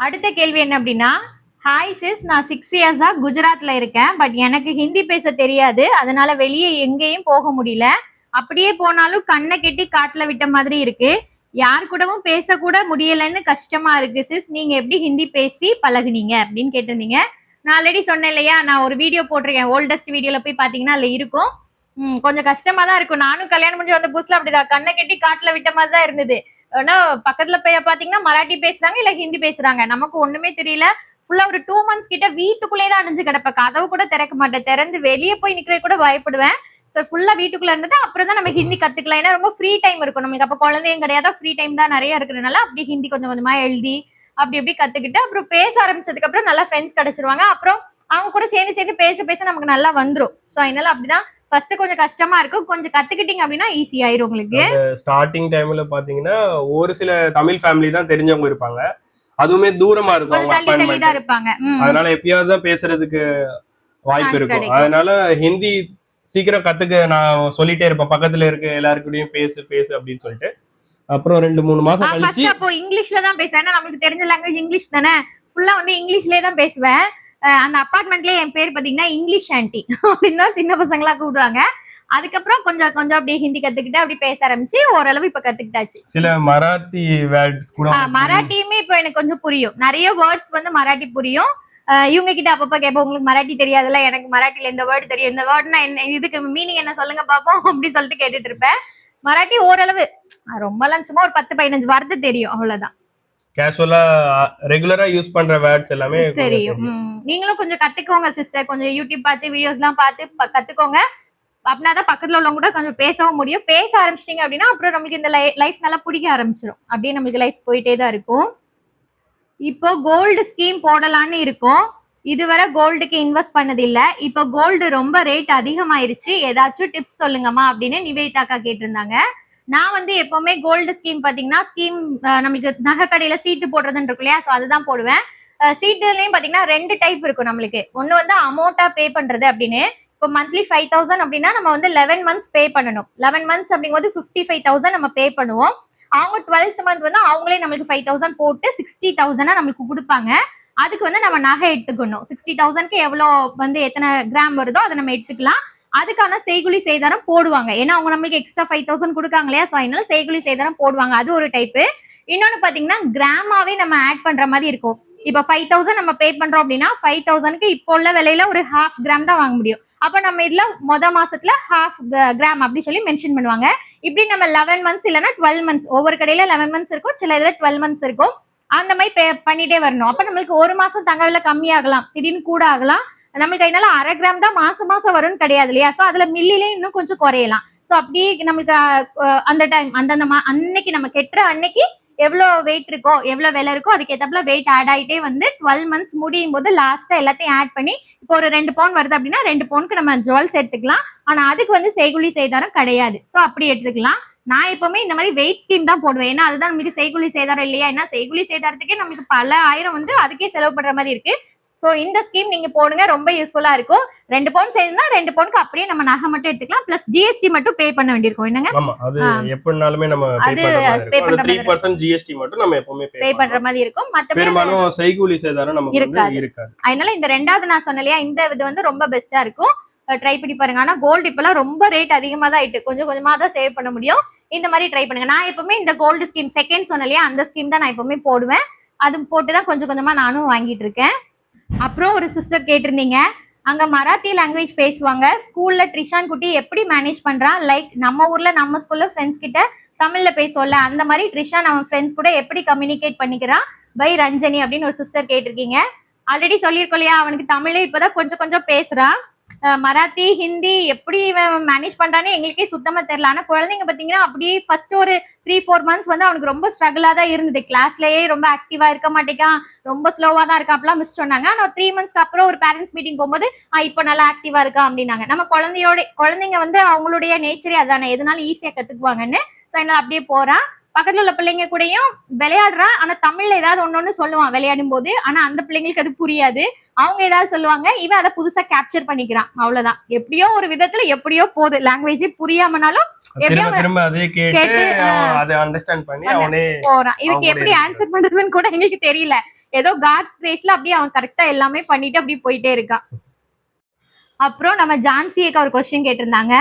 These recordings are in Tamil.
அடுத்த கேள்வி என்ன அப்படின்னா ஹாய் சிஸ் நான் சிக்ஸ் இயர்ஸாக குஜராத்தில் இருக்கேன் பட் எனக்கு ஹிந்தி பேச தெரியாது அதனால வெளியே எங்கேயும் போக முடியல. அப்படியே போனாலும் கண்ணை கெட்டி காட்டில் விட்ட மாதிரி இருக்கு. யார் கூடவும் பேசக்கூட முடியலைன்னு முடியலன்னு கஷ்டமா இருக்கு சிஸ் நீங்க எப்படி ஹிந்தி பேசி பழகுனீங்க? அப்படின்னு கேட்டிருந்தீங்க. நான் ஆல்ரெடி சொன்னேன் இல்லையா நான் ஒரு வீடியோ போட்டிருக்கேன் ஓல்டஸ்ட் வீடியோல போய் பாத்தீங்கன்னா அதுல இருக்கும். கொஞ்சம் கஷ்டமா தான் இருக்கும். நானும் கல்யாணம் முடிஞ்சு வந்த புதுசுல அப்படிதான். கண்ணை கெட்டி காட்டுல விட்ட மாதிரி தான் இருந்தது. ஆனா பக்கத்துல போய் பாத்தீங்கன்னா மராட்டி பேசுறாங்க இல்ல ஹிந்தி பேசுறாங்க. நமக்கு ஒண்ணுமே தெரியல. ஃபுல்லா ஒரு டூ மந்த்ஸ் கிட்ட வீட்டுக்குள்ளேயே தான் அடைஞ்சு கிடப்பேன். கதவு கூட திறக்க மாட்டேன். திறந்து வெளியே போய் நிக்கிறது கூட பயப்படுவேன். ஸோ ஃபுல்லா வீட்டுக்குள்ள இருந்துட்டு அப்புறம் தான் நம்ம ஹிந்தி கத்துக்கலாம். ஏன்னா ரொம்ப ஃப்ரீ டைம் இருக்கும். நமக்கு அப்ப குழந்தையும் கிடையாது. ஃப்ரீ டைம் தான் நிறைய இருக்கிறதுனால அப்படி ஹிந்தி கொஞ்சம் கொஞ்சமா எழுதி அப்படி அப்படி கத்துக்கிட்டு அப்புறம் பேச ஆரம்பிச்சதுக்கு அப்புறம் நல்லா ஃப்ரெண்ட்ஸ் கிடைச்சிருவாங்க. அப்புறம் அவங்க கூட சேர்ந்து சேர்ந்து பேச பேச நமக்கு நல்லா வந்துரும். ஸோ அதனால அப்படிதான் ஃபர்ஸ்ட் கொஞ்சம் கஷ்டமா இருக்கும். கொஞ்சம் கத்துக்கிட்டீங்க அப்படின்னா ஈஸி ஆயிரும் உங்களுக்கு. ஸ்டார்டிங் டைம்ல பாத்தீங்கன்னா ஒரு சில தமிழ் ஃபேமிலி தான் தெரிஞ்சவங்க இருப்பாங்க. அதுவுமே தூரமா இருக்கும். இருப்பாங்க. அதனால எப்பயாவது தான் பேசுறதுக்கு வாய்ப்பு இருக்கும். அதனால ஹிந்தி சீக்கிரம் கத்துக்க நான் சொல்லிட்டே இருப்பேன். பக்கத்துல இருக்க எல்லாருக்கூடயும் பேசு பேசு அப்படின்னு சொல்லிட்டு. அப்புறம் ரெண்டு மூணு மாசம் கழிச்சு அப்போ இங்கிலீஷ்ல தான் பேசுவேன். ஏன்னா நமக்கு தெரிஞ்ச லாங்குவேஜ் இங்கிலீஷ் தானே. ஃபுல்லா வந்து இங்கிலீஷ்லயே தான் பேசுவேன். அந்த அபார்ட்மெண்ட்லயே என் பேர் பாத்தீங்கன்னா இங்கிலீஷ் ஆன்டி அப்படின்னு தான் சின்ன பசங்களா கூப்பிடுவாங்க. அதுக்கப்புறம் கொஞ்சம் கொஞ்சம் அப்படியே ஹிந்தி கத்துக்கிட்டு அப்படி பேச ஆரம்பிச்சு ஓரளவு இப்ப கத்துக்கிட்டாச்சு. சில மராத்தி வேர்ட்ஸ் கூட மராட்டியுமே இப்போ எனக்கு கொஞ்சம் புரியும். நிறைய வேர்ட்ஸ் வந்து மராட்டி புரியும். இவங்க கிட்ட அப்பப்ப கேட்போம் உங்களுக்கு மராட்டி தெரியாதுல்ல? எனக்கு மராட்டில இந்த வேர்டு தெரியும். இந்த வேர்டுனா என்ன இதுக்கு மீனிங் என்ன சொல்லுங்க பாப்போம் அப்படின்னு சொல்லிட்டு கேட்டுட்டு இருப்பேன். மராட்டி ஓரளவு ரொம்பலாம் சும்மா ஒரு பத்து பதினஞ்சு வார்த்தை தெரியும் அவ்வளவுதான். கேஷுவலா ரெகுலரா யூஸ் பண்ற வேர்ட்ஸ் எல்லாமே தெரியும். நீங்களும் கொஞ்சம் கத்துக்கோங்க சிஸ்டர் கொஞ்சம் யூடியூப் பார்த்து வீடியோஸ் எல்லாம் பார்த்து கத்துக்கோங்க. அப்படின்னாதான் பக்கத்துல உள்ளவங்க கூட கொஞ்சம் பேசவும் முடியும். பேச ஆரம்பிச்சிட்டீங்க அப்படின்னா அப்புறம் நம்மளுக்கு இந்த லைஃப் நல்லா பிடிக்க ஆரம்பிச்சிடும் அப்படியே நம்மளுக்கு லைஃப் போயிட்டே தான் இருக்கும். இப்போ கோல்டு ஸ்கீம் போடலான்னு இருக்கோம். இதுவரை கோல்டுக்கு இன்வெஸ்ட் பண்ணது இல்ல இப்போ கோல்டு ரொம்ப ரேட் அதிகமாயிருச்சு. ஏதாச்சும் டிப்ஸ் சொல்லுங்கம்மா அப்படின்னு நிவேதாக்கா கேட்டிருந்தாங்க. நான் வந்து எப்பவுமே கோல்டு ஸ்கீம் பாத்தீங்கன்னா ஸ்கீம் நம்மளுக்கு நகை கடையில சீட்டு போடுறதுன்னு இருக்கும் இல்லையா? ஸோ அதுதான் போடுவேன். சீட்டுலையும் பாத்தீங்கன்னா ரெண்டு டைப் இருக்கும் நம்மளுக்கு. ஒன்னு வந்து அமௌண்ட்டா பே பண்றது அப்படின்னு. இப்போ மந்த்லி ஃபைவ் தௌசண்ட் அப்படின்னா நம்ம வந்து லெவன் மந்த்ஸ் பே பண்ணணும். லெவன் மந்த்ஸ் அப்படிங்கும்போது ஃபிஃப்டி ஃபைவ் தௌசண்ட் நம்ம பே பண்ணுவோம். அவங்க டுவெல்த் மந்த் வந்து அவங்களே நம்மளுக்கு ஃபைவ் தௌசண்ட் போட்டு சிக்ஸ்டி தௌசண்டா நம்மளுக்கு கொடுப்பாங்க. அதுக்கு வந்து நம்ம நகை எடுத்துக்கணும். சிக்ஸ்டி தௌசண்ட்க்கு எவ்வளோ வந்து எத்தனை கிராம் வருதோ அதை நம்ம எடுத்துக்கலாம். அதுக்கான செய்குலி செய்தாரம் போடுவாங்க. ஏன்னா அவங்க நம்மளுக்கு எக்ஸ்ட்ரா ஃபைவ் தௌசண்ட் கொடுக்காங்க இல்லையா? ஸோ அதனால செய்குலி செய்தாரம் போடுவாங்க. அது ஒரு டைப்பு இன்னொன்று பார்த்தீங்கன்னா கிராமாவே நம்ம ஆட் பண்ற மாதிரி இருக்கும். இப்போ ஃபைவ் தௌசண்ட் நம்ம பே பண்றோம் அப்படின்னா ஃபைவ் தௌசண்ட்க்கு இப்போ உள்ள விலையில ஒரு ஹாஃப் கிராம் தான் வாங்க முடியும். அப்போ நம்ம இதில் மொத மாசத்துல ஹாஃப் கிராம் அப்படி சொல்லி மென்ஷன் பண்ணுவாங்க. இப்படி நம்ம லெவன் மந்த்ஸ் இல்லைன்னா டுவெல் மந்த்ஸ் ஒவ்வொரு கடையில லெவன் மந்த்ஸ் இருக்கும். சில இதில் டுவெல் மந்த்ஸ் இருக்கும். அந்த மாதிரி பே பண்ணிட்டே வரணும். அப்ப நம்மளுக்கு ஒரு மாசம் தங்க விலை கம்மியாகலாம். திடீர்னு கூட ஆகலாம். நம்மளுக்கு அதனால அரை கிராம் தான் மாசம் மாசம் வரும்னு கிடையாது இல்லையா? ஸோ அதுல மில்லிலே இன்னும் கொஞ்சம் குறையலாம். ஸோ அப்படியே நம்மளுக்கு அந்த டைம் அந்தந்த மா அன்னைக்கு நம்ம கெட்டுற அன்னைக்கு எவ்வளோ வெயிட் இருக்கோ எவ்வளோ விலை இருக்கோ அதுக்கு ஏத்தப்பல வெயிட் ஆட் ஆயிட்டே வந்து டுவெல் மந்த்ஸ் முடியும் போது லாஸ்ட்டாக எல்லாத்தையும் ஆட் பண்ணி இப்போ ஒரு ரெண்டு பவுன் வருது அப்படின்னா ரெண்டு பவுனுக்கு நம்ம ஜுவல்ஸ் எடுத்துக்கலாம். ஆனா அதுக்கு வந்து செய்குலி செய்தாரம் கிடையாது. ஸோ அப்படி எடுத்துக்கலாம். நான் எப்பவுமே இந்த மாதிரி வெயிட் ஸ்கீம் தான் போடுவேன். ஏன்னா அதுதான் நம்மளுக்கு செய்குலி சேதாரம் இல்லையா? ஏன்னா செய்குலி சேதாரத்துக்கே நம்மளுக்கு பல ஆயிரம் வந்து அதுக்கே செலவு பண்ற மாதிரி இருக்கு. ஸோ இந்த ஸ்கீம் நீங்க போடுங்க. ரொம்ப யூஸ்ஃபுல்லா இருக்கும். ரெண்டு பவுன் செய்யணும்னா ரெண்டு பவுனுக்கு அப்படியே நம்ம நகை மட்டும் எடுத்துக்கலாம். பிளஸ் ஜிஎஸ்டி மட்டும் பே பண்ண வேண்டியிருக்கும். என்னங்க? அது. எப்படினாலுமே நம்ம பே அது அந்த பண்ற த்ரீ மாதிரி பர்சன்ட் ஜிஎஸ்டி மட்டும் நம்ம எப்பவுமே பே பே பண்ற மாதிரி இருக்கும். மத்தபடி பெரும்பாலும் செய்கூலி சேதாரம் நமக்கு. இருக்காது. அதனால இந்த ரெண்டாவது நான் சொன்னேன் இல்லையா? இந்த இது வந்து ரொம்ப பெஸ்டா இருக்கும். ட்ரை பண்ணி பாருங்க. ஆனா கோல்டு இப்பெல்லாம் ரொம்ப ரேட் அதிகமா தான் ஆயிட்டு கொஞ்சம் கொஞ்சமா தான் சேவ் பண்ண முடியும். இந்த மாதிரி ட்ரை பண்ணுங்க. நான் எப்பவுமே இந்த கோல்டு ஸ்கீம் செகண்ட் சொன்னேன் இல்லையா அந்த ஸ்கீம் தான் நான் எப்பவுமே போடுவேன். அது போட்டு தான் கொஞ்சம் கொஞ்சமா நானும் வாங்கிட்டு இருக்கேன். அப்புறம் ஒரு சிஸ்டர் கேட்டிருந்தீங்க அங்க மராத்தி லாங்குவேஜ் பேசுவாங்க. ஸ்கூல்ல ட்ரிஷான் குட்டி எப்படி மேனேஜ் பண்றான்? லைக் நம்ம ஊர்ல நம்ம ஸ்கூல்ல ஃப்ரெண்ட்ஸ் கிட்ட தமிழ்ல பேசுவோம்ல அந்த மாதிரி ட்ரிஷான் அவன் ஃப்ரெண்ட்ஸ் கூட எப்படி கம்யூனிகேட் பண்ணிக்கிறான்? பை ரஞ்சனி அப்படின்னு ஒரு சிஸ்டர் கேட்டிருக்கீங்க. ஆல்ரெடி சொல்லியிருக்கோம் இல்லையா அவனுக்கு தமிழே இப்பதான் கொஞ்சம் கொஞ்சம் பேசுறான். மராத்தி ஹிந்தி எப்படி இவன் மேனேஜ் பண்றான்னு எங்களுக்கே சுத்தமா தெரியல. ஆனா குழந்தைங்க பாத்தீங்கன்னா அப்படியே ஃபர்ஸ்ட் ஒரு த்ரீ ஃபோர் மந்த்ஸ் வந்து அவனுக்கு ரொம்ப ஸ்ட்ரகிளா தான் இருந்தது. கிளாஸ்லயே ரொம்ப ஆக்டிவா இருக்க மாட்டேங்கான் ரொம்ப ஸ்லோவா தான் இருக்கா அப்படிலாம் மிஸ் சொன்னாங்க. ஆனா த்ரீ மந்த்ஸ்க்கு அப்புறம் ஒரு பேரண்ட்ஸ் மீட்டிங் போகும்போது இப்போ நல்லா ஆக்டிவா இருக்கா? அப்படின்னாங்க. நம்ம குழந்தையோட குழந்தைங்க வந்து அவங்களுடைய நேச்சரே அதானே. எதுனாலும் ஈஸியா கத்துக்குவாங்கன்னு. ஸோ என்ன அப்படியே போறான். பக்கத்துல உள்ள பிள்ளைங்க கூடயும் விளையாடுறான் ஆனா தமிழ்ல ஏதாவது ஒன்னொன்னு சொல்லுவான் விளையாடும் போது ஆனா அந்த பிள்ளைங்களுக்கு அது புரியாது. அவங்க ஏதாவது சொல்லுவாங்க. இவன் அதை புதுசா கேப்சர் பண்ணிக்கிறான். அவ்வளவுதான். எப்படியோ ஒரு விதத்துல எப்படியோ போகுது. லாங்குவேஜ் புரியாமனாலும் போறான். இதுக்கு எப்படி ஆன்சர் பண்றதுன்னு கூட எங்களுக்கு தெரியல. ஏதோ காட்ஸ் கிரேஸ்ல அப்படியே அவன் கரெக்டா எல்லாமே பண்ணிட்டு அப்படியே போயிட்டே இருக்கான். அப்புறம் நம்ம ஜான்சிக்கு ஒரு கொஸ்டின் கேட்டிருந்தாங்க.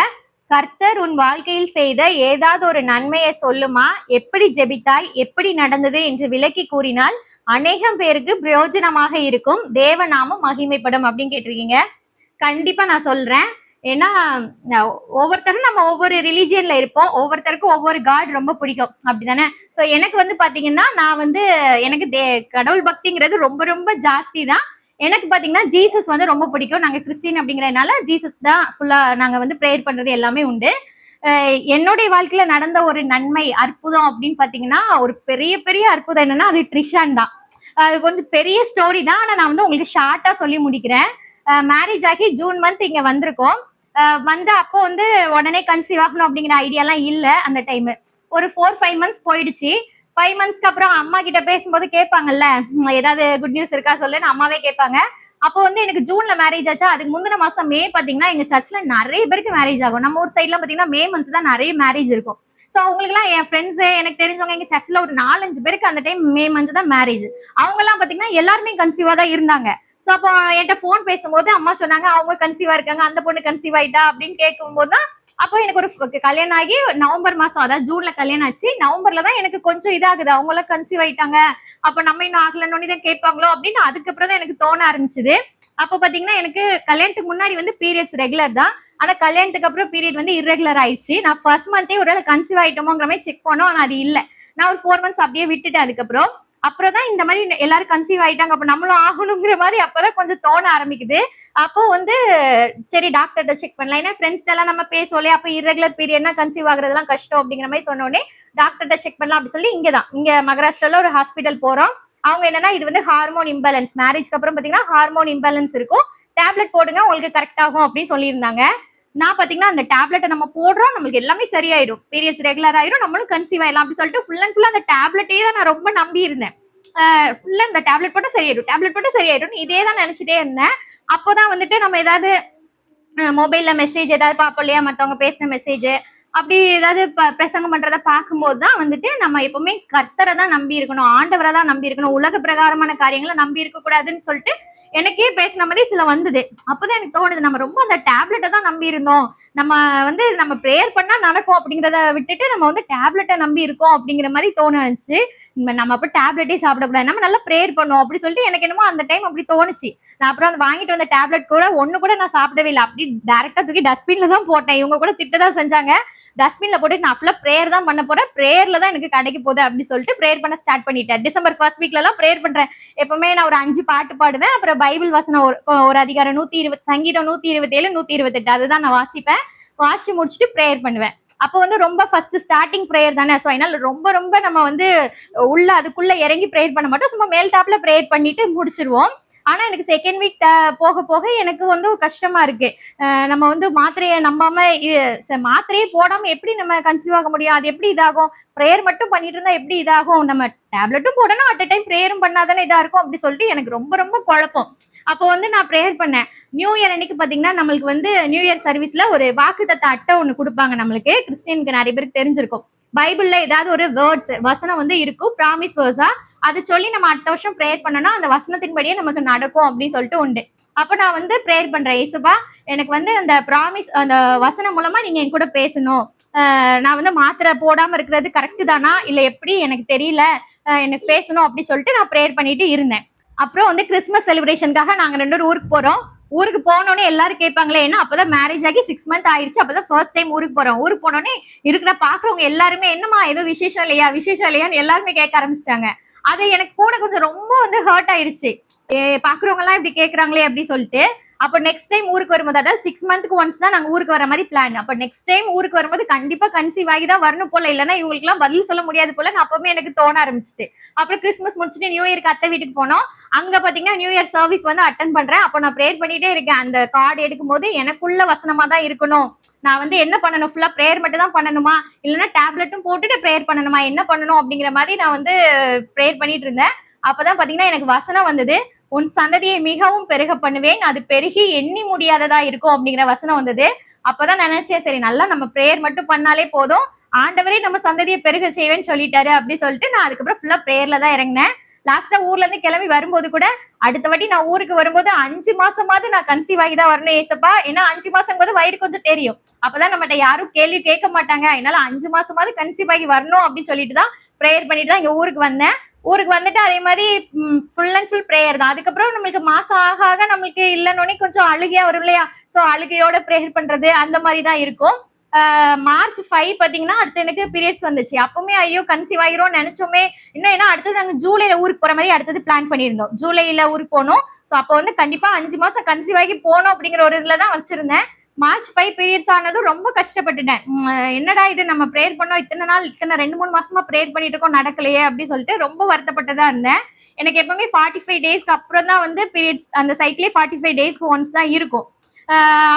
கர்த்தர் உன் வாழ்க்கையில் செய்த ஏதாவது ஒரு நன்மையை சொல்லுமா? எப்படி ஜெபித்தாய்? எப்படி நடந்தது? என்று விளக்கி கூறினால் அநேகம் பேருக்கு பிரயோஜனமாக இருக்கும். தேவநாமம் மகிமைப்படும் அப்படின்னு கேட்டிருக்கீங்க. கண்டிப்பா நான் சொல்றேன். ஏன்னா ஒவ்வொருத்தரும் நம்ம ஒவ்வொரு ரிலீஜியன்ல இருப்போம். ஒவ்வொருத்தருக்கும் ஒவ்வொரு காட் ரொம்ப பிடிக்கும். அப்படிதானே? சோ எனக்கு வந்து பாத்தீங்கன்னா நான் வந்து எனக்கு தே- கடவுள் பக்திங்கிறது ரொம்ப ரொம்ப ஜாஸ்தி தான். எனக்கு பாத்தீங்கன்னா ஜீசஸ் வந்து ரொம்ப பிடிக்கும். நாங்க கிறிஸ்டின் அப்படிங்கறதுனால ஜீசஸ் தான் ஃபுல்லா நாங்க வந்து ப்ரேயர் பண்றது எல்லாமே உண்டு. என்னுடைய வாழ்க்கையில நடந்த ஒரு நன்மை அற்புதம் அப்படின்னு பாத்தீங்கன்னா ஒரு பெரிய பெரிய அற்புதம் என்னன்னா அது ட்ரிஷான் தான். அது கொஞ்சம் பெரிய ஸ்டோரி தான். ஆனா நான் வந்து உங்களுக்கு ஷார்ட்டா சொல்லி முடிக்கிறேன். மேரேஜ் ஆகி ஜூன் மந்த் இங்க வந்திருக்கோம். வந்து அப்போ வந்து உடனே கன்சீவ் ஆகணும் அப்படிங்கிற ஐடியாலாம் இல்லை அந்த டைம் ஒரு ஃபோர் ஃபைவ் மந்த்ஸ் போயிடுச்சு. ஃபைவ் மந்த்ஸ்க்கு அப்புறம் அம்மா கிட்ட பேசும்போது கேட்பாங்கல்ல ஏதாவது குட் நியூஸ் இருக்கா சொல்லுன்னு அம்மாவே கேட்பாங்க. அப்போ வந்து எனக்கு ஜூன்ல மேரேஜ் ஆச்சா? அதுக்கு முந்தின மாசம் மே பாத்தீங்கன்னா எங்க சர்ச்ல நிறைய பேருக்கு மேரேஜ் ஆகும். நம்ம ஊர் சைட்லாம் பாத்தீங்கன்னா மே மந்த் தான் நிறைய மேரேஜ் இருக்கும். ஸோ அவங்களுக்குலாம் என் ஃப்ரெண்ட்ஸ் எனக்கு தெரிஞ்சவங்க எங்க சர்ச்ல ஒரு நாலஞ்சு பேருக்கு அந்த டைம் மே மந்த் தான் மேரேஜ் அவங்க எல்லாம் பாத்தீங்கன்னா எல்லாருமே கன்சீவா தான் இருந்தாங்க. ஸோ அப்போ என்கிட்ட ஃபோன் பேசும்போது அம்மா சொன்னாங்க அவங்க கன்சீவா இருக்காங்க அந்த பொண்ணு கன்சீவ் ஆயிட்டா அப்படின்னு கேட்கும்போது தான் அப்போ எனக்கு ஒரு கல்யாணம் ஆகி நவம்பர் மாசம் அதாவது ஜூன்ல கல்யாணம் ஆச்சு. நவம்பர்ல தான் எனக்கு கொஞ்சம் இதாகுது. அவங்க எல்லாம் கன்சீவ் ஆயிட்டாங்க. அப்ப நம்ம இன்னும் ஆகலன்னு தான் கேட்பாங்களோ அப்படின்னு அதுக்கப்புறம் தான் எனக்கு தோண ஆரம்பிச்சது. அப்போ பாத்தீங்கன்னா எனக்கு கல்யாணத்துக்கு முன்னாடி வந்து பீரியட்ஸ் ரெகுலர் தான். ஆனா கல்யாணத்துக்கு அப்புறம் பீரியட் வந்து இரெகுலர் ஆயிடுச்சு. நான் ஃபர்ஸ்ட் மந்தே ஒரு கன்சீவ் ஆயிட்டோமோங்கிற மாதிரி செக் பண்ணோம் ஆனா அது இல்லை. நான் ஒரு ஃபோர் மந்த்ஸ் அப்படியே விட்டுட்டேன் அதுக்கப்புறம். அப்புறம் தான் இந்த மாதிரி எல்லாரும் கன்சீவ் ஆயிட்டாங்க. அப்ப நம்மளும் ஆகணுங்கிற மாதிரி அப்பதான் கொஞ்சம் தோண ஆரம்பிக்குது. அப்போ வந்து சரி டாக்டர்கிட்ட செக் பண்ணலாம். ஏன்னா ஃப்ரெண்ட்ஸ் எல்லாம் நம்ம பேசல அப்ப இரகுலர் பீரியட்னா கன்சீவ் ஆகுறதுலாம் கஷ்டம் அப்படிங்கிற மாதிரி சொன்னோடனே டாக்டர்கிட்ட செக் பண்ணலாம் அப்படி சொல்லி இங்கே தான் இங்க மகாராஷ்டிரால ஒரு ஹாஸ்பிட்டல் போறோம். அவங்க என்னன்னா இது வந்து ஹார்மோன் இம்பேலன்ஸ் மேரேஜ்க்கு அப்புறம் பாத்தீங்கன்னா ஹார்மோன் இம்பேலன்ஸ் இருக்கும். டேப்லெட் போடுங்க உங்களுக்கு கரெக்ட் ஆகும் அப்படின்னு சொல்லியிருந்தாங்க. நான் பாத்தீங்கன்னா அந்த டேப்லெட்டை நம்ம போடுறோம் நம்மளுக்கு எல்லாமே சரியாயிடும் பீரியட்ஸ் ரெகுலர் ஆயிரும் நம்மளும் கன்சீவ் ஆயிடலாம் அப்படி சொல்லிட்டு ஃபுல் அண்ட் ஃபுல் அந்த டேப்லெட்டே தான் நான் ரொம்ப நம்பி இருந்தேன். ஃபுல்லா இந்த டேப்லெட் போட்டு சரியாயிடும் டேப்லெட் போட்டு சரியாயிடும் இதே தான் நினைச்சிட்டே இருந்தேன். அப்போதான் வந்துட்டு நம்ம ஏதாவது மொபைல்ல மெசேஜ் ஏதாவது பார்ப்போம் இல்லையா? மற்றவங்க பேசின மெசேஜ் அப்படி ஏதாவது ப- பிரசங்கம் பண்றத பார்க்கும்போது தான் வந்துட்டு நம்ம எப்பவுமே கர்த்தரை தான் நம்பி இருக்கணும் ஆண்டவரை தான் நம்பி இருக்கணும் உலக பிரகாரமான காரியங்களை நம்பி இருக்க கூடாதுன்னு சொல்லிட்டு எனக்கே பேசின மாதிரி சில வந்தது. அப்பதான் எனக்கு தோணுது நம்ம ரொம்ப அந்த டேப்லெட்டை தான் நம்பி இருந்தோம் நம்ம வந்து நம்ம ப்ரேயர் பண்ணா நடக்கும் அப்படிங்கறத விட்டுட்டு நம்ம வந்து டேப்லெட்டை நம்பி இருக்கோம் அப்படிங்கிற மாதிரி தோணுச்சு. நம்ம அப்போ அப்ப டேப்லெட்டே சாப்பிடக்கூடாது. நம்ம நல்லா ப்ரேயர் பண்ணுவோம் அப்படி சொல்லிட்டு எனக்கு என்னமோ அந்த டைம் அப்படி தோணுச்சு. நான் அப்புறம் அந்த வாங்கிட்டு வந்த டேப்லெட் கூட ஒண்ணு கூட நான் சாப்பிடவே இல்லை. அப்படி டேரெக்டாக தூக்கி டஸ்ட்பின்ல தான் போட்டேன். இவங்க கூட திட்டதான் செஞ்சாங்க. டஸ்ட்பின்ல போட்டு நான் ஃபுல்லா ப்ரேயர் தான் பண்ண போறேன். ப்ரேயர்ல தான் எனக்கு கிடைக்க போகுது அப்படின்னு சொல்லிட்டு ப்ரேயர் பண்ண ஸ்டார்ட் பண்ணிட்டேன். டிசம்பர் ஃபர்ஸ்ட் வீக்ல எல்லாம் ப்ரேயர் பண்றேன். எப்பவுமே நான் ஒரு அஞ்சு பாட்டு பாடுவேன். அப்புறம் பைபிள் வசனம் ஒரு ஒரு அதிகாரம் நூத்தி இருபது சங்கீதம் நூத்தி இருபத்தி ஏழு நூத்தி இருபத்தெட்டு. அதுதான் நான் வாசிப்பேன். வாசி முடிச்சுட்டு ப்ரேயர் பண்ணுவேன். அப்போ வந்து ரொம்ப ஃபர்ஸ்ட் ஸ்டார்டிங் ப்ரேயர் தானே. ஸோ அதனால ரொம்ப ரொம்ப நம்ம வந்து உள்ள அதுக்குள்ள இறங்கி ப்ரேயர் பண்ண மாட்டோம். சும்மா மேல் டாப்ல ப்ரேயர் பண்ணிட்டு முடிச்சிருவோம். ஆனா எனக்கு செகண்ட் வீக் போக போக எனக்கு வந்து ஒரு கஷ்டமா இருக்கு. நம்ம வந்து மாத்திரையை நம்பாம ச- மாத்திரையே போடாம எப்படி நம்ம கன்சீவ் ஆக முடியும்? அது எப்படி இதாகும்? ப்ரேயர் மட்டும் பண்ணிட்டு இருந்தா எப்படி இதாகும்? நம்ம டேப்லெட்டும் போடணும். அட் டைம் ப்ரேயரும் பண்ணாதானே இதா இருக்கும்? அப்படி சொல்லிட்டு எனக்கு ரொம்ப ரொம்ப குழப்பம். அப்போ வந்து நான் ப்ரேயர் பண்ணேன். நியூ இயர் அன்னைக்கு பாத்தீங்கன்னா நம்மளுக்கு வந்து நியூ இயர் சர்வீஸ்ல ஒரு வாக்குத்தத்த அட்டை ஒன்று கொடுப்பாங்க நம்மளுக்கு. கிறிஸ்டியனுக்கு நிறைய பேருக்கு தெரிஞ்சிருக்கும். பைபிள்ல ஏதாவது ஒரு வேர்ட்ஸ் வசனம் வந்து இருக்கும் ப்ராமிஸ் வேர்ஸா அதை சொல்லி நம்ம அடுத்த வருஷம் ப்ரேயர் பண்ணனா அந்த வசனத்தின்படியே நமக்கு நடக்கும் அப்படின்னு சொல்லிட்டு உண்டு. அப்ப நான் வந்து ப்ரேயர் பண்றேன். இயேசுப்பா எனக்கு வந்து அந்த ப்ராமிஸ் அந்த வசனம் மூலமா நீங்க என் கூட பேசணும். நான் வந்து மாத்திரை போடாம இருக்கிறது கரெக்டு தானா? இல்ல எப்படி? எனக்கு தெரியல. எனக்கு பேசணும் அப்படின்னு சொல்லிட்டு நான் ப்ரேயர் பண்ணிட்டு இருந்தேன். அப்புறம் வந்து கிறிஸ்மஸ் செலிப்ரேஷனுக்காக நாங்க ரெண்டு ஊருக்கு போறோம். ஊருக்கு போனோடனே எல்லாரும் கேட்பாங்களே ஏன்னா அப்பதான் மேரேஜ் ஆகி சிக்ஸ் மந்த் ஆயிடுச்சு அப்பதான் ஃபர்ஸ்ட் டைம் ஊருக்கு போறோம். ஊருக்கு போனோடனே இருக்கிற பாக்குறவங்க எல்லாருமே என்னம்மா ஏதோ விசேஷம் இல்லையா விசேஷம் இல்லையான்னு எல்லாருமே கேட்க ஆரம்பிச்சிட்டாங்க. அது எனக்கு கூட கொஞ்சம் ரொம்ப வந்து ஹர்ட் ஆயிடுச்சு. ஏ பாக்குறவங்க எல்லாம் இப்படி கேக்குறாங்களே அப்படி சொல்லிட்டு அப்போ நெக்ஸ்ட் டைம் ஊருக்கு வரும்போது அதாவது சிக்ஸ் மந்த்க்கு ஒன்ஸ் தான் நாங்க ஊருக்கு வர மாதிரி பிளான் அப்போ நெக்ஸ்ட் டைம் ஊருக்கு வரும்போது கண்டிப்பா கன்சீவ் ஆகி தான் வரணும் போல. இல்லைன்னா இவங்களுக்கு எல்லாம் பதில் சொல்ல முடியாது போல. நான் அப்பவுமே எனக்கு தோண ஆரம்பிச்சிட்டு. அப்புறம் கிறிஸ்மஸ் முடிச்சுட்டு நியூ இயர்க்கு அத்தை வீட்டுக்கு போனோம். அங்க பாத்தீங்கன்னா நியூ இயர் சர்வீஸ் வந்து அட்டன் பண்றேன். அப்போ நான் ப்ரேயர் பண்ணிட்டே இருக்கேன். அந்த கார்டு எடுக்கும் போது எனக்குள்ள வசனமா தான் இருக்கணும். நான் வந்து என்ன பண்ணணும்? ஃபுல்லா ப்ரேயர் மட்டும் தான் பண்ணணுமா? இல்லைன்னா டேப்லெட்டும் போட்டுட்டு ப்ரேயர் பண்ணணுமா? என்ன பண்ணணும்? அப்படிங்கிற மாதிரி நான் வந்து ப்ரேயர் பண்ணிட்டு இருந்தேன். அப்பதான் பாத்தீங்கன்னா எனக்கு வசனம் வந்தது. உன் சந்ததியை மிகவும் பெருக பண்ணுவேன். அது பெருகி எண்ணி முடியாததா இருக்கும் அப்படிங்கிற வசனம் வந்தது. அப்பதான் நினைச்சேன் சரி நல்லா நம்ம ப்ரேயர் மட்டும் பண்ணாலே போதும். ஆண்டவரே நம்ம சந்ததியை பெருக செய்வேன்னு சொல்லிட்டாரு அப்படின்னு சொல்லிட்டு நான் அதுக்கப்புறம் ஃபுல்லா ப்ரேயர்ல தான் இறங்கினேன். லாஸ்டா ஊர்ல இருந்து கிளம்பி வரும்போது கூட அடுத்த வாட்டி நான் ஊருக்கு வரும்போது அஞ்சு மாசமாவது நான் கன்சீவ் ஆகி தான் வரணும் ஏசப்பா. ஏன்னா அஞ்சு மாசம் போது வயிறு கொஞ்சம் தெரியும். அப்பதான் நம்மகிட்ட யாரும் கேள்வி கேட்க மாட்டாங்க. என்னால அஞ்சு மாசமாவது கன்சீவ் ஆகி வரணும் அப்படின்னு சொல்லிட்டு தான் ப்ரேயர் பண்ணிட்டு தான் இங்க ஊருக்கு வந்தேன். ஊருக்கு வந்துட்டு அதே மாதிரி ஃபுல் அண்ட் ஃபுல் ப்ரேயர் தான். அதுக்கப்புறம் நம்மளுக்கு மாசம் ஆக ஆக நம்மளுக்கு இல்லைன்னொன்னே கொஞ்சம் அழுகையா வரும் இல்லையா? ஸோ அழுகையோட ப்ரேயர் பண்றது அந்த மாதிரி தான் இருக்கும். மார்ச் ஃபைவ் பாத்தீங்கன்னா அடுத்து எனக்கு பீரியட்ஸ் வந்துச்சு. அப்பவுமே ஐயோ கன்சீவ் ஆகிரும் நினைச்சோமே. இன்னும் ஏன்னா அடுத்தது நாங்கள் ஜூலைல ஊருக்கு போற மாதிரி அடுத்தது பிளான் பண்ணியிருந்தோம். ஜூலைல ஊருக்கு போனோம். ஸோ அப்போ வந்து கண்டிப்பா அஞ்சு மாசம் கன்சீவ் ஆகி போகணும் அப்படிங்கிற ஒரு இதுல தான் வச்சிருந்தேன். மார்ச் ஃபைவ் பீரியட்ஸ் ஆனதும் ரொம்ப கஷ்டப்பட்டுட்டேன். என்னடா இது? நம்ம ப்ரேயர் பண்ணோம். இத்தனை நாள் இத்தனை ரெண்டு மூணு மாசமா ப்ரேயர் பண்ணிட்டு இருக்கோம் நடக்கலையே அப்படின்னு சொல்லிட்டு ரொம்ப வருத்தப்பட்டதா இருந்தேன். எனக்கு எப்பவுமே ஃபார்ட்டி ஃபைவ் டேஸ்க்கு அப்புறம் தான் வந்து பீரியட்ஸ் அந்த சைக்கிளே ஃபார்ட்டி ஃபைவ் டேஸ்க்கு ஒன்ஸ் தான் இருக்கும்.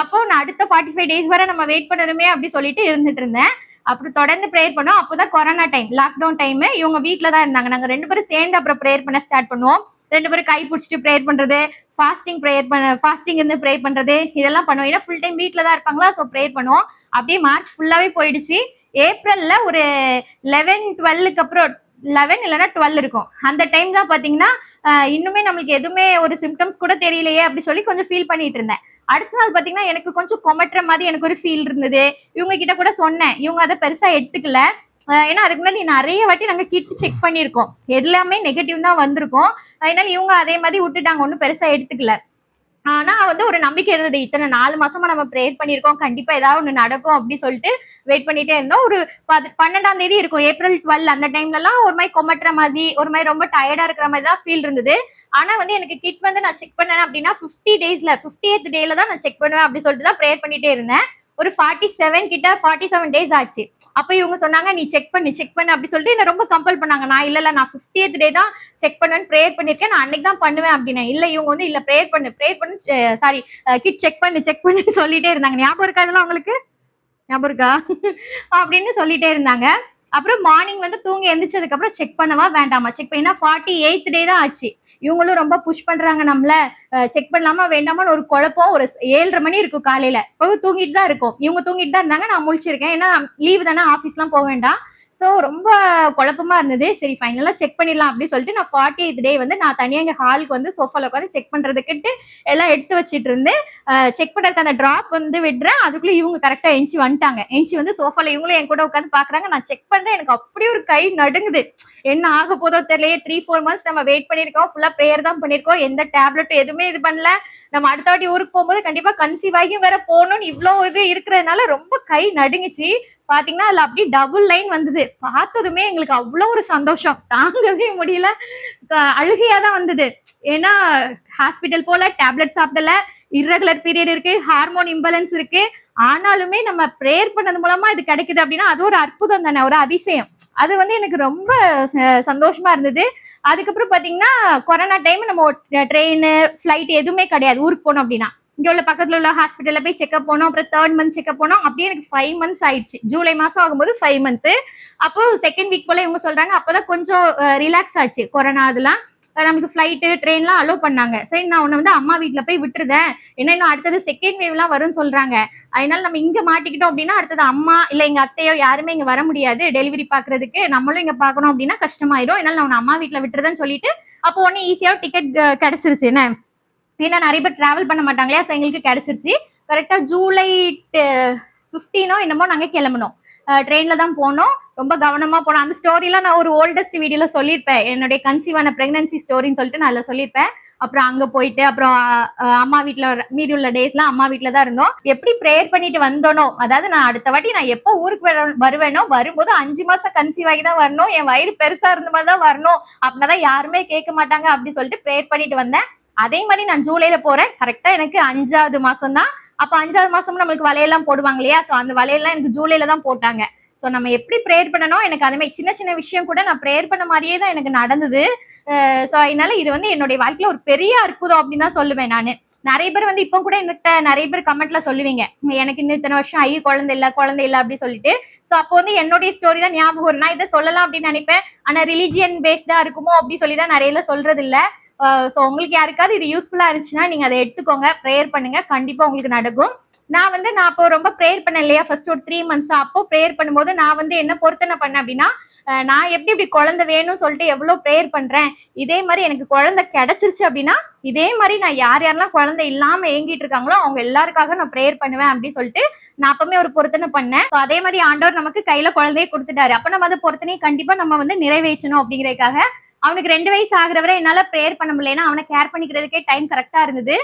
அப்போ நான் அடுத்த ஃபார்ட்டி ஃபைவ் டேஸ் வரை நம்ம வெயிட் பண்ணணுமே அப்படி சொல்லிட்டு இருந்துட்டு இருந்தேன். அப்புறம் தொடர்ந்து ப்ரேயர் பண்ணோம். அப்போதான் கொரோனா டைம் லாக்டவுன் டைம் இவங்க வீட்டில் தான் இருந்தாங்க. நாங்கள் ரெண்டு பேரும் சேர்ந்து அப்புறம் ப்ரேயர் பண்ண ஸ்டார்ட் பண்ணுவோம். ரெண்டு பேரும் கை பிடிச்சிட்டு ப்ரேயர் பண்றது ஃபாஸ்டிங் ப்ரேயர் பண்ண ஃபாஸ்டிங் இருந்து ப்ரே பண்றது இதெல்லாம் பண்ணுவோம். ஏன்னா ஃபுல் டைம் வீட்டில் தான் இருப்பாங்களா ஸோ ப்ரேயர் பண்ணுவோம். அப்படியே மார்ச் ஃபுல்லாவே போயிடுச்சு. ஏப்ரல்ல ஒரு லெவன் டுவெல்லுக்கு அப்புறம் லெவன் இல்லைன்னா டுவெல் இருக்கும். அந்த டைம் தான் பார்த்தீங்கன்னா இன்னுமே நம்மளுக்கு எதுவுமே ஒரு சிம்டம்ஸ் கூட தெரியலையே அப்படி சொல்லி கொஞ்சம் ஃபீல் பண்ணிட்டு இருந்தேன். அடுத்த நாள் பார்த்தீங்கன்னா எனக்கு கொஞ்சம் கொமட்டுற மாதிரி எனக்கு ஒரு ஃபீல் இருந்தது. இவங்க கிட்ட கூட சொன்னேன். இவங்க அதை பெருசா எடுத்துக்கல. ஏன்னா அதுக்கு முன்னாடி நிறைய வாட்டி நாங்க கிட் செக் பண்ணியிருக்கோம். எல்லாமே நெகட்டிவ் தான் வந்திருக்கும். அதனால இவங்க அதே மாதிரி விட்டுட்டாங்க. ஒன்றும் பெருசா எடுத்துக்கல. ஆனா வந்து ஒரு நம்பிக்கை இருந்தது. இத்தனை நாலு மாசமா நம்ம ப்ரேயர் பண்ணியிருக்கோம். கண்டிப்பா ஏதாவது ஒன்று நடக்கும் அப்படி சொல்லிட்டு வெயிட் பண்ணிட்டே இருந்தோம். ஒரு பன்னெண்டாம் தேதி இருக்கும். ஏப்ரல் டுவெல் அந்த டைம்லலாம் ஒரு மாதிரி கொமட்டுற மாதிரி ஒரு மாதிரி ரொம்ப டயர்டா இருக்கிற மாதிரி தான் ஃபீல் இருந்தது. ஆனா வந்து எனக்கு கிட் வந்து நான் செக் பண்ணேன் அப்படின்னா ஃபிஃப்டி டேஸ்ல ஃபிஃப்டி டேல தான் நான் செக் பண்ணுவேன் அப்படி சொல்லிட்டு தான் ப்ரேயர் பண்ணிட்டே இருந்தேன். ஒரு ஃபார்ட்டி செவன் கிட்ட ஃபார்ட்டி செவன் டேஸ் ஆச்சு. அப்போ இவங்க சொன்னாங்க நீ செக் பண்ணு செக் பண்ணு அப்படி சொல்லிட்டு என்ன ரொம்ப கம்பல் பண்ணாங்க. நான் இல்லை நான் ஃபிஃப்டியத் டே தான் செக் பண்ணுவேன் ப்ரேயர் பண்ணியிருக்கேன். நான் அன்னைக்கு தான் பண்ணுவேன் அப்படின்னு இல்லை இவங்க வந்து இல்லை ப்ரேயர் பண்ணு ப்ரேயர் பண்ணு சாரி கிட் செக் பண்ணு செக் பண்ணு சொல்லிட்டே இருந்தாங்க. ஞாபகம் இருக்கா இதெல்லாம் உங்களுக்கு? ஞாபகம் இருக்கா? அப்படின்னு சொல்லிட்டே இருந்தாங்க. அப்புறம் மார்னிங் வந்து தூங்கி எந்திரிச்சதுக்கு அப்புறம் செக் பண்ணவா? வேண்டாமா? செக் பண்ணினா ஃபார்ட்டி எயித் டே தான் ஆச்சு. இவங்களும் ரொம்ப புஷ் பண்றாங்க நம்மள. செக் பண்ணலாமா? வேண்டாமான்னு ஒரு குழப்பம். ஒரு ஏழரை மணி இருக்கும் காலையில. இப்போ தூங்கிட்டு தான் இருக்கும். இவங்க தூங்கிட்டு தான் இருந்தாங்க. நான் முழிச்சிருக்கேன். ஏன்னா லீவு தானே ஆஃபீஸ்லாம் போக வேண்டாம். ஸோ ரொம்ப குழப்பமா இருந்தது. சரி ஃபைனலாக செக் பண்ணிடலாம் அப்படின்னு சொல்லிட்டு நான் ஃபார்ட்டி எய்த் டே வந்து நான் தனியாக எங்கள் ஹாலுக்கு வந்து சோஃபாவில் உட்காந்து செக் பண்ணுறதுக்கிட்டு எல்லாம் எடுத்து வச்சுட்டு இருந்தேன். செக் பண்ணுறதுக்கு அந்த ட்ராப் வந்து விடுறேன். அதுக்குள்ளே இவங்க கரெக்டாக எஞ்சி வந்துட்டாங்க. எஞ்சி வந்து சோஃபாவில் இவங்களும் என் கூட உட்காந்து பார்க்குறாங்க. நான் செக் பண்ணுறேன் எனக்கு அப்படியே ஒரு கை நடுங்குது. என்ன ஆக போதோ தெரியலையே. த்ரீ ஃபோர் மந்த்ஸ் நம்ம வெயிட் பண்ணியிருக்கோம் ஃபுல்லாக ப்ரேயர் தான் பண்ணியிருக்கோம் எந்த டேப்லெட் எதுவுமே இது பண்ணல. நம்ம அடுத்த வாட்டி ஊருக்கு போகும்போது கண்டிப்பாக கன்சீவ் ஆகியும் வேற போகணும்னு இவ்வளோ இது இருக்கிறதுனால ரொம்ப கை நடுங்குச்சு. பாத்தீங்கன்னா அதுல அப்படியே டபுள் லைன் வந்தது. பார்த்ததுமே எங்களுக்கு அவ்வளோ ஒரு சந்தோஷம். தாங்கவே முடியல. அழுகையா தான் வந்தது. ஏன்னா ஹாஸ்பிட்டல் போல டேப்லெட் சாப்பிடல. இர்ரெகுலர் பீரியட் இருக்கு ஹார்மோன் இம்பலன்ஸ் இருக்கு. ஆனாலுமே நம்ம ப்ரேயர் பண்ணது மூலமா இது கிடைக்குது அப்படின்னா அது ஒரு அற்புதம் தானே ஒரு அதிசயம். அது வந்து எனக்கு ரொம்ப ச- சந்தோஷமா இருந்தது. அதுக்கப்புறம் பாத்தீங்கன்னா கொரோனா டைம் நம்ம ட்ரெயின் ஃபிளைட் எதுவுமே கிடையாது ஊருக்கு போனோம் அப்படின்னா. இங்க உள்ள பக்கத்துல உள்ள ஹாஸ்பிட்டல்ல போய் செக்அப் போனோம் அப்புறம் தேர்ட் மந்த் செக்அப் போனோம். அப்படியே எனக்கு ஃபைவ் மந்த்ஸ் ஆயிடுச்சு. ஜூலை மாசம் ஆகும்போது ஃபைவ் மந்த் அப்போ செகண்ட் வீக் போல இவங்க சொல்றாங்க அப்பதான் கொஞ்சம் ரிலாக்ஸ் ஆச்சு. கொரோனா அதெல்லாம் நமக்கு ஃப்ளைட்டு ட்ரெயின்லாம் அலோவ் பண்ணாங்க. சரி நான் உன்னை வந்து அம்மா வீட்டில் போய் விட்டுருதேன். ஏன்னா இன்னும் அடுத்தது செகண்ட் வேவ்லாம் வரும்னு சொல்கிறாங்க அதனால நம்ம இங்கே மாட்டிக்கிட்டோம் அப்படின்னா அடுத்தது அம்மா இல்லை எங்கள் அத்தையோ யாருமே இங்கே வர முடியாது. டெலிவரி பார்க்குறதுக்கு நம்மளும் இங்கே பார்க்கணும் அப்படின்னா கஷ்டமாயிடும் என்னால் நான் உன்னை அம்மா வீட்டில் விட்டுறதேன்னு சொல்லிட்டு அப்போ ஒன்று ஈஸியாக டிக்கெட் கிடச்சிருச்சு. என்ன? ஏன்னா நிறைய பேர் ட்ராவல் பண்ண மாட்டாங்க இல்லையா? ஸோ எங்களுக்கு கிடச்சிருச்சு. கரெக்டாக ஜூலை ஃபிஃப்டீனோ என்னமோ நாங்கள் கிளம்பணும் ட்ரெயின்ல தான் போனோம். ரொம்ப கவனமா போனோம். அந்த ஸ்டோரிலாம் நான் ஒரு ஓல்டஸ்ட் வீடியோல சொல்லியிருப்பேன். என்னுடைய கன்சீவ் பிரெக்னன்சி ஸ்டோரின்னு சொல்லிட்டு நான் அதில் சொல்லியிருப்பேன். அப்புறம் அங்க போயிட்டு அப்புறம் அம்மா வீட்டுல மீதி உள்ள டேஸ்லாம் அம்மா வீட்டுல தான் இருந்தோம். எப்படி ப்ரேயர் பண்ணிட்டு வந்தோனோ அதாவது நான் அடுத்த வாட்டி நான் எப்போ ஊருக்கு வருவேனோ வரும்போது அஞ்சு மாசம் கன்சீவ் ஆகி தான் வரணும். என் வயிறு பெருசா இருந்த மாதிரி தான் வரணும். அப்படின்னா யாருமே கேட்க மாட்டாங்க அப்படி சொல்லிட்டு ப்ரேயர் பண்ணிட்டு வந்தேன். அதே மாதிரி நான் ஜூலைல போறேன். கரெக்டா எனக்கு அஞ்சாவது மாசம் தான் அப்ப அஞ்சாவது மாசம் நம்மளுக்கு வலையெல்லாம் போடுவாங்க இல்லையா சோ அந்த வலையெல்லாம் எனக்கு ஜூலைல தான் போட்டாங்க. சோ நம்ம எப்படி ப்ரேயர் பண்ணணும் எனக்கு அதே மாதிரி சின்ன சின்ன விஷயம் கூட நான் ப்ரேயர் பண்ண மாதிரியே தான் எனக்கு நடந்தது. ஸோ அதனால இது வந்து என்னுடைய வாழ்க்கையில ஒரு பெரிய அற்புதம் அப்படின்னு தான் சொல்லுவேன் நான். நிறைய பேர் வந்து இப்போ கூட என்கிட்ட நிறைய பேர் கமெண்ட்ல சொல்லுவீங்க. எனக்கு இன்னும் இத்தனை வருஷம் ஐயோ குழந்தை இல்ல குழந்தை இல்ல அப்படி சொல்லிட்டு. ஸோ அப்போ வந்து என்னுடைய ஸ்டோரி தான் ஞாபகம் நான் இதை சொல்லலாம் அப்படின்னு நினைப்பேன். ஆனா ரிலிஜியன் பேஸ்டா இருக்குமோ அப்படி சொல்லி தான் நிறைய சொல்றது இல்லை. ஸோ உங்களுக்கு யாருக்காவது இது யூஸ்ஃபுல்லா இருந்துச்சுன்னா நீங்க அதை எடுத்துக்கோங்க. ப்ரேயர் பண்ணுங்க. கண்டிப்பா உங்களுக்கு நடக்கும். நான் வந்து நான் அப்போ ரொம்ப ப்ரேயர் பண்ணேன் இல்லையா? ஃபர்ஸ்ட் ஒரு த்ரீ மந்த்ஸ் அப்போ ப்ரேயர் பண்ணும்போது நான் வந்து என்ன பொருத்தனை பண்ணேன் அப்படின்னா நான் எப்படி இப்படி குழந்தை வேணும்னு சொல்லிட்டு எவ்வளோ ப்ரேயர் பண்றேன். இதே மாதிரி எனக்கு குழந்தை கிடைச்சிருச்சு அப்படின்னா இதே மாதிரி நான் யார் யாரெல்லாம் குழந்தை இல்லாம ஏங்கிட்டு இருக்காங்களோ அவங்க எல்லாருக்காக நான் ப்ரேயர் பண்ணுவேன் அப்படின்னு சொல்லிட்டு நான் அப்பவுமே ஒரு பொருத்தனை பண்ணேன். ஸோ அதே மாதிரி ஆண்டவர் நமக்கு கையில குழந்தைய கொடுத்துட்டாரு. அப்போ நம்ம அந்த பொருத்தனையை கண்டிப்பாக நம்ம வந்து நிறைவேற்றணும் அப்படிங்கறதுக்காக அவனுக்கு ரெண்டு வயசு ஆகுறவரை என்னால ப்ரேயர் பண்ண முடியல. ஏன்னா அவனை கேர் பண்ணிக்கிறதுக்கே டைம் கரெக்டா இருந்தது.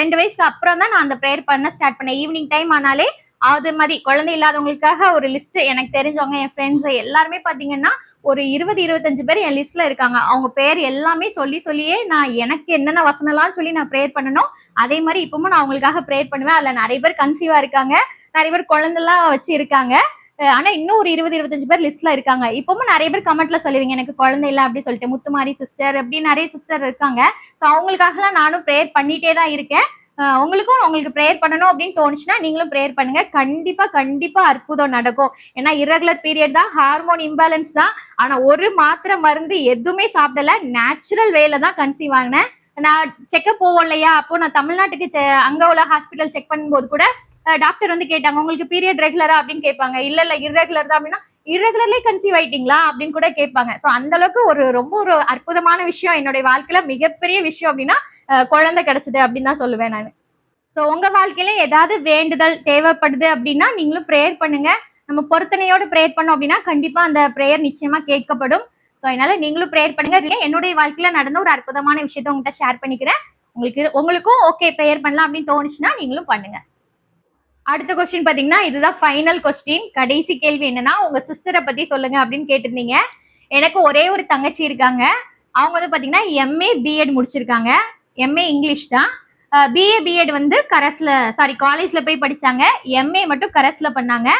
ரெண்டு வயசுக்கு அப்புறம் தான் நான் அந்த ப்ரேயர் பண்ண ஸ்டார்ட் பண்ணேன். ஈவினிங் டைம் ஆனாலே அது மாதிரி குழந்தை இல்லாதவங்களுக்காக ஒரு லிஸ்ட் எனக்கு தெரிஞ்சவங்க என் ஃப்ரெண்ட்ஸ் எல்லாருமே பாத்தீங்கன்னா ஒரு இருபது இருபத்தஞ்சு பேர் என் லிஸ்ட்ல இருக்காங்க. அவங்க பேர் எல்லாமே சொல்லி சொல்லியே நான் எனக்கு என்னென்ன வசனம்லாம் சொல்லி நான் ப்ரேயர் பண்ணணும் அதே மாதிரி இப்பவும் நான் அவங்களுக்காக ப்ரேயர் பண்ணுவேன். அதுல நிறைய பேர் கன்சீவா இருக்காங்க. நிறைய பேர் குழந்தைலாம் வச்சு இருக்காங்க. ஆனா இன்னும் ஒரு இருபது இருபத்தஞ்சு பேர் லிஸ்ட்ல இருக்காங்க. இப்பவும் நிறைய பேர் கமெண்ட்ல சொல்லுவீங்க எனக்கு குழந்தை இல்லை அப்படி சொல்லிட்டு முத்துமாரி சிஸ்டர் அப்படி நிறைய சிஸ்டர் இருக்காங்க. ஸோ அவங்களுக்காகலாம் நானும் ப்ரேயர் பண்ணிட்டே தான் இருக்கேன். உங்களுக்கும் உங்களுக்கு ப்ரேயர் பண்ணணும் அப்படின்னு தோணுச்சுன்னா நீங்களும் ப்ரேயர் பண்ணுங்க. கண்டிப்பா கண்டிப்பா அற்புதம் நடக்கும். ஏன்னா இரகுலர் பீரியட் தான் ஹார்மோன் இம்பேலன்ஸ் தான். ஆனா ஒரு மாத்திரை மருந்து எதுவுமே சாப்பிடல. நேச்சுரல் வேல தான் கன்சீவ் ஆகினேன் நான் செக்கப் போவோம் இல்லையா? அப்போ நான் தமிழ்நாட்டுக்கு செ- அங்க உள்ள ஹாஸ்பிட்டல் செக் பண்ணும்போது கூட டாக்டர் வந்து கேட்டாங்க உங்களுக்கு பீரியட் ரெகுலரா அப்படின்னு கேட்பாங்க. இல்ல இல்ல irregular தான். அப்படின்னா irregularly கன்சீவ் ஆயிட்டீங்களா? அப்படின்னு கூட கேட்பாங்க. சோ அந்த அளவுக்கு ஒரு ரொம்ப ஒரு அற்புதமான விஷயம் என்னுடைய வாழ்க்கையில மிகப்பெரிய விஷயம் அப்படின்னா குழந்தை கிடைச்சது அப்படின்னு தான் சொல்லுவேன் நான். சோ உங்க வாழ்க்கையில ஏதாவது வேண்டுதல் தேவைப்படுது அப்படின்னா நீங்களும் ப்ரேயர் பண்ணுங்க. நம்ம பொருத்தனையோட ப்ரேயர் பண்ணோம் அப்படின்னா கண்டிப்பா அந்த ப்ரேயர் நிச்சயமா கேட்கப்படும். ஸோ அதனால நீங்களும் ப்ரேயர் பண்ணுங்க. இதுல என்னுடைய வாழ்க்கையில நடந்த ஒரு அற்புதமான விஷயத்த உங்ககிட்ட ஷேர் பண்ணிக்கிறேன். உங்களுக்கு உங்களுக்கும் ஓகே ப்ரேயர் பண்ணலாம் அப்படின்னு தோணுச்சுன்னா நீங்களும் பண்ணுங்க. அடுத்த கொஸ்டின் பாத்தீங்கன்னா இதுதான் ஃபைனல் கொஸ்டின் கடைசி கேள்வி என்னன்னா உங்க சிஸ்டரை பத்தி சொல்லுங்க அப்படின்னு கேட்டிருந்தீங்க. எனக்கு ஒரே ஒரு தங்கச்சி இருக்காங்க. அவங்க வந்து பாத்தீங்கன்னா எம்ஏ பிஎட் முடிச்சிருக்காங்க. எம்ஏ இங்கிலீஷ் தான். பிஏ பிஎட் வந்து கரஸ்ல சாரி காலேஜ்ல போய் படிச்சாங்க. எம்ஏ மட்டும் கரஸ்ல பண்ணாங்க.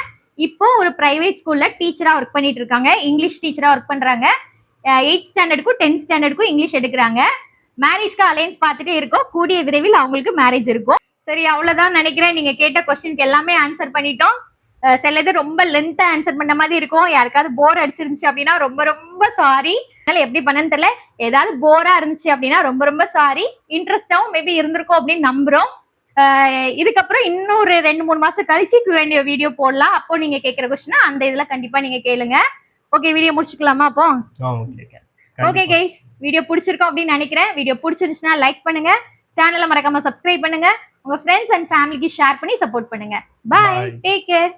இப்போ ஒரு பிரைவேட் ஸ்கூல்ல டீச்சரா ஒர்க் பண்ணிட்டு இருக்காங்க. இங்கிலீஷ் டீச்சரா ஒர்க் பண்றாங்க. எயிட் ஸ்டாண்டர்டுக்கும் டென்த் ஸ்டாண்டர்டுக்கும் இங்கிலீஷ் எடுக்கிறாங்க. மேரேஜ்க்கு அலைன்ஸ் பார்த்துட்டே இருக்கோம். கூடிய விரைவில் அவங்களுக்கு மேரேஜ் இருக்கும். சரி அவ்வளோதான் நினைக்கிறேன். நீங்கள் கேட்ட கொஸ்டினுக்கு எல்லாமே ஆன்சர் பண்ணிட்டோம். சிலது ரொம்ப லென்த்தா ஆன்சர் பண்ண மாதிரி இருக்கும். யாருக்காவது போர் அடிச்சிருந்துச்சு அப்படின்னா ரொம்ப ரொம்ப சாரி அதனால எப்படி பண்ணன்னு தெரியல. ஏதாவது போரா இருந்துச்சு அப்படின்னா ரொம்ப ரொம்ப சாரி இன்ட்ரெஸ்டாகவும் மேபி இருந்திருக்கும் அப்படின்னு நம்புறோம். இதுக்கப்புறம் இன்னொரு ரெண்டு மூணு மாசம் கழிச்சு வேண்டிய வீடியோ போடலாம். அப்போ நீங்க கேட்குற கொஸ்டின் அந்த இதுல கண்டிப்பா நீங்க கேளுங்க. ஓகே வீடியோ முடிச்சுக்கலாமா அப்போ? ஓகே கைஸ் வீடியோ பிடிச்சிருக்கோம் அப்படின்னு நினைக்கிறேன். வீடியோ பிடிச்சிருந்துச்சுன்னா லைக் பண்ணுங்க. சேனலை மறக்காம சப்ஸ்கிரைப் பண்ணுங்க. உங்க ஃப்ரெண்ட்ஸ் அண்ட் ஃபேமிலிக்கு ஷேர் பண்ணி சப்போர்ட் பண்ணுங்க. பாய். Take care